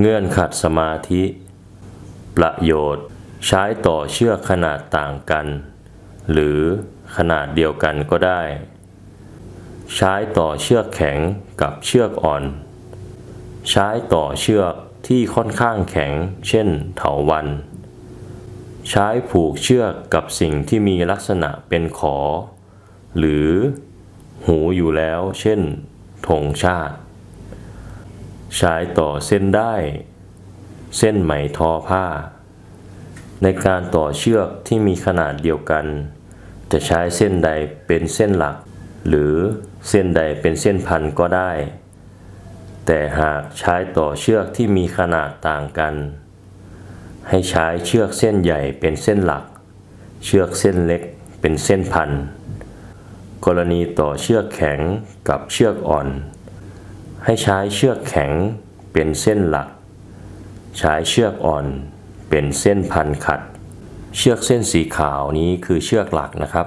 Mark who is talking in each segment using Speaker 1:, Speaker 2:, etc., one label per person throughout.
Speaker 1: เงื่อนขัดสมาธิ ประโยชน์ ใช้ต่อเชือกขนาดต่างกัน หรือขนาดเดียวกันก็ได้ ใช้ต่อเชือกแข็งกับเชือกอ่อน ใช้ต่อเชือกที่ค่อนข้างแข็ง เช่น เถาวัน ใช้ผูกเชือกกับสิ่งที่มีลักษณะเป็นขอ หรือหูอยู่แล้ว เช่นธงชาติ ใช้ต่อเส้นได้ เส้นไหมทอผ้า ในการต่อเชือกที่มีขนาดเดียวกัน จะใช้เส้นใดเป็นเส้นหลัก หรือเส้นใดเป็นเส้นพันก็ได้ แต่หากใช้ต่อเชือกที่มีขนาดต่างกัน ให้ใช้เชือกเส้นใหญ่เป็นเส้นหลัก เชือกเส้นเล็กเป็นเส้นพันกรณีต่อเชือกแข็งกับเชือกอ่อน ให้ใช้เชือกแข็งเป็นเส้นหลัก ใช้เชือกอ่อนเป็นเส้นพันขัด เชือกเส้นสีขาวนี้คือเชือกหลักนะครับ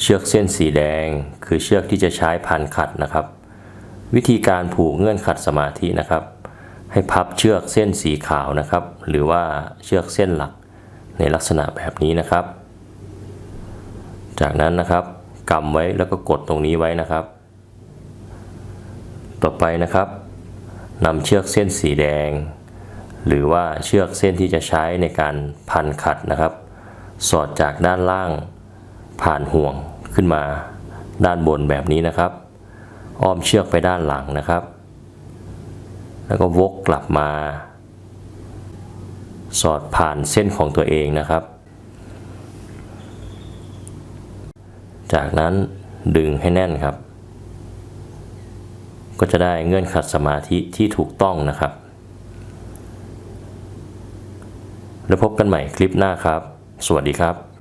Speaker 1: เชือกเส้นสีแดงคือเชือกที่จะใช้พันขัดนะครับ วิธีการผูกเงื่อนขัดสมาธินะครับ ให้พับเชือกเส้นสีขาวนะครับ หรือว่าเชือกเส้นหลักในลักษณะแบบนี้นะครับ จากนั้นนะครับกำไว้แล้วก็กดตรงนี้ไว้นะครับ ต่อไปนะครับนำเชือกเส้นสีแดง หรือว่าเชือกเส้นที่จะใช้ในการพันขัดนะครับ สอดจากด้านล่างผ่านห่วงขึ้นมาด้านบนแบบนี้นะครับ อ้อมเชือกไปด้านหลังนะครับ แล้วก็วกกลับมา สอดผ่านเส้นของตัวเองนะครับ จากนั้นดึงให้แน่นครับ ก็จะได้เงื่อนขัดสมาธิที่ถูกต้องนะครับ แล้วพบกันใหม่คลิปหน้าครับ สวัสดีครับ